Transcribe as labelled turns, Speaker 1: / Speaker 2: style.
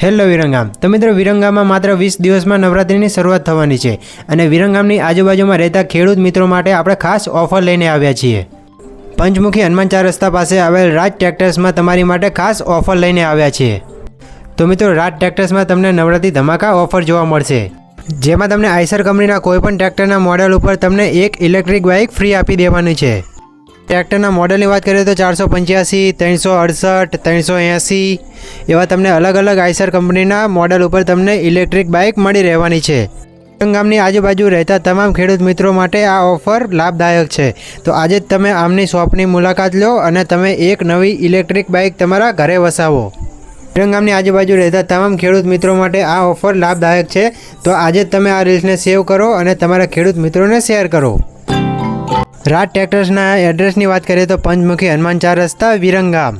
Speaker 1: Hello Viramgam. તો મિત્રો વિરંગામાં માત્ર વીસ દિવસમાં નવરાત્રિની શરૂઆત થવાની છે અને વિરંગામની આજુબાજુમાં રહેતા ખેડૂત મિત્રો માટે આપણે ખાસ ઓફર લઈને આવ્યા છીએ. પંચમુખી હનુમાન ચાર રસ્તા પાસે આવેલ રાજ ટ્રેક્ટર્સમાં તમારી માટે ખાસ ઓફર લઈને આવ્યા છીએ. તો મિત્રો રાજ ટ્રેક્ટર્સમાં તમને નવરાત્રી ધમાકા ઓફર જોવા મળશે. જેમાં તમને આઈસર કંપનીના કોઈપણ ટ્રેક્ટરના મોડેલ ઉપર તમને એક ઇલેક્ટ્રિક બાઇક ફ્રી આપી દેવાની છે. ટ્રેક્ટરના મોડલની વાત કરીએ તો ચારસો પંચ્યાસી, ત્રણસો અડસઠ, ત્રણસો એંસી એવા તમને અલગ અલગ આઈસર કંપનીના મોડલ ઉપર તમને ઇલેક્ટ્રિક બાઇક મળી રહેવાની છે. ગામની આજુબાજુ રહેતા તમામ ખેડૂત મિત્રો માટે આ ઓફર લાભદાયક છે. તો આજે જ તમે આમની શોપની મુલાકાત લો અને તમે એક નવી ઇલેક્ટ્રિક બાઇક તમારા ઘરે વસાવો. ગામની આજુબાજુ રહેતા તમામ ખેડૂત મિત્રો માટે આ ઓફર લાભદાયક છે. તો આજે જ તમે આ રીલ્સને સેવ કરો અને તમારા ખેડૂત મિત્રોને શેર કરો. રાજ ટ્રેક્ટર્સના એડ્રેસની વાત કરીએ તો પંચમુખી હનુમાન ચાર રસ્તા વિરંગામ